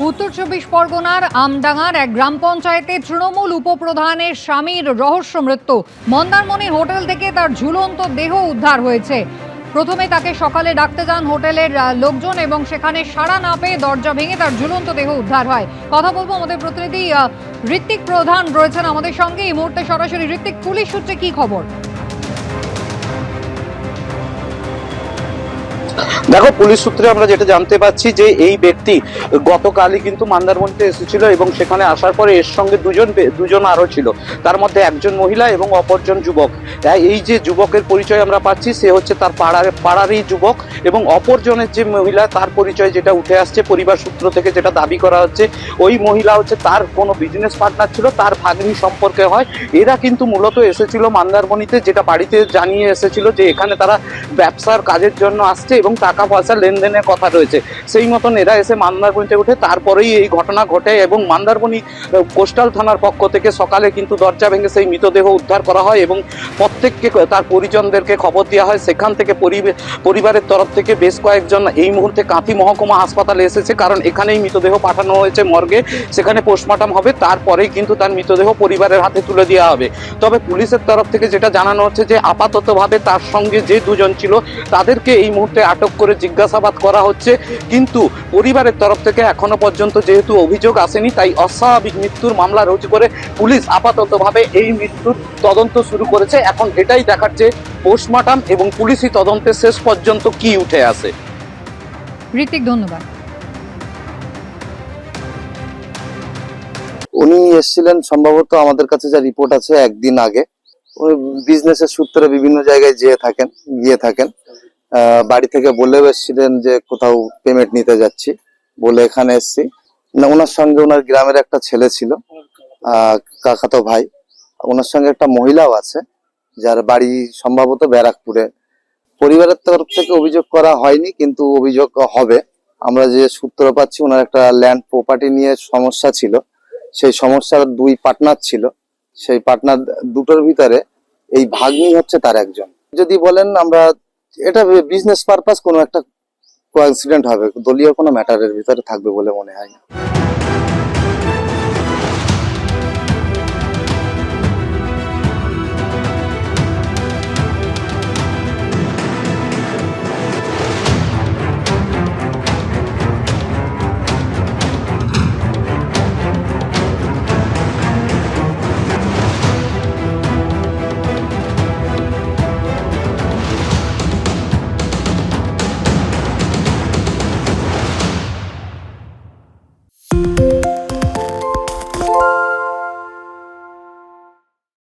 উত্তর চব্বিশ পরগনার আমডাঙ্গার এক গ্রাম পঞ্চায়েতে তৃণমূল উপপ্রধানের স্বামীর রহস্য মৃত্যু। মন্দারমণি হোটেল থেকে তার ঝুলন্ত দেহ উদ্ধার হয়েছে। প্রথমে তাকে সকালে ডাকতে যান হোটেলের লোকজন এবং সেখানে সাড়া না পেয়ে দরজা ভেঙে তার ঝুলন্ত দেহ উদ্ধার হয়। কথা বলব আমাদের প্রতিনিধি ঋত্বিক প্রধান রয়েছেন আমাদের সঙ্গে। এই মুহূর্তে সরাসরি ঋত্বিক, পুলিশ সূত্রে কি খবর? দেখো, পুলিশ সূত্রে আমরা যেটা জানতে পাচ্ছি যে এই ব্যক্তি গতকালই কিন্তু মন্দারমণিতে এসেছিল এবং সেখানে আসার পরে এর সঙ্গে দুজন দুজন আরও ছিল। তার মধ্যে একজন মহিলা এবং অপরজন যুবক। এই যে যুবকের পরিচয় আমরা পাচ্ছি, সে হচ্ছে তার পাড়ার পাড়ারই যুবক এবং অপরজনের যে মহিলা, তার পরিচয় যেটা উঠে আসছে পরিবার সূত্র থেকে যেটা দাবি করা হচ্ছে, ওই মহিলা হচ্ছে তার কোনো বিজনেস পার্টনার ছিল, তার ভাগ্নি সম্পর্কে হয়। এরা কিন্তু মূলত এসেছিল মন্দারমণিতে, যেটা বাড়িতে জানিয়ে এসেছিল যে এখানে তারা ব্যবসার কাজের জন্য আসছে এবং টাকা পয়সা লেনদেনের কথা রয়েছে। সেই মতন এরা এসে মন্দারমণিতে উঠে তারপরেই এই ঘটনা ঘটে এবং মন্দারমণি কোস্টাল থানার পক্ষ থেকে সকালে কিন্তু দরজা ভেঙে সেই মৃতদেহ উদ্ধার করা হয় এবং প্রত্যেককে তার পরিজনদেরকে খবর দেওয়া হয়। সেখান থেকে পরিবে- পরিবারের তরফ থেকে বেশ কয়েকজন এই মুহূর্তে কাঁথি মহকুমা হাসপাতালে এসেছে কারণ এখানেই মৃতদেহ পাঠানো হয়েছে মর্গে। সেখানে পোস্টমর্টম হবে, তারপরেই কিন্তু তার মৃতদেহ পরিবারের হাতে তুলে দেওয়া হবে। তবে পুলিশের তরফ থেকে যেটা জানানো হচ্ছে যে, আপাততভাবে তার সঙ্গে যে দুজন ছিল, তাদেরকে এই মুহূর্তে আটক করে জিজ্ঞাসাবাদ করা হচ্ছে। কিন্তু পরিবারের তরফ থেকে এখনও পর্যন্ত যেহেতু অভিযোগ আসেনি তাই অস্বাভাবিক মৃত্যুর মামলা রুজু করে পুলিশ আপাততভাবে এই মৃত্যুর তদন্ত শুরু করেছে। এখন এটাই দেখার যে পোস্টমর্টম এবং পুলিশি তদন্তের শেষ পর্যন্ত কি উঠে আসে। ঋত্বিক ধন্যবাদ। উনি এসেছিলেন সম্ভবত আমাদের কাছে যা রিপোর্ট আছে একদিন আগে। উনি বিজনেসের সূত্রে বিভিন্ন জায়গায় যেয়ে থাকেন গিয়ে থাকেন। বাড়ি থেকে বলেও এসেছিলেন যে কোথাও পেমেন্ট নিতে যাচ্ছি বলে এখানে এসেছি। না, ওনার সঙ্গে ওনার গ্রামের একটা ছেলে ছিল কাকাতো ভাই। ওনার সঙ্গে একটা মহিলাও আছে, যার বাড়ি সম্ভবত ব্যারাকপুরে। পরিবারের তরফ থেকে অভিযোগ করা হয়নি, কিন্তু অভিযোগ হবে। আমরা যে সূত্র পাচ্ছি, ওনার একটা ল্যান্ড প্রপার্টি নিয়ে সমস্যা ছিল। সেই সমস্যার দুই পার্টনার ছিল। সেই পার্টনার দুটোর ভিতরে এই ভাগ্নি হচ্ছে তার একজন। যদি বলেন, আমরা এটা বিজনেস পারপাস কোনো একটা কোইন্সিডেন্ট হবে। দলীয় কোনো ম্যাটারের ভিতরে থাকবে বলে মনে হয় না।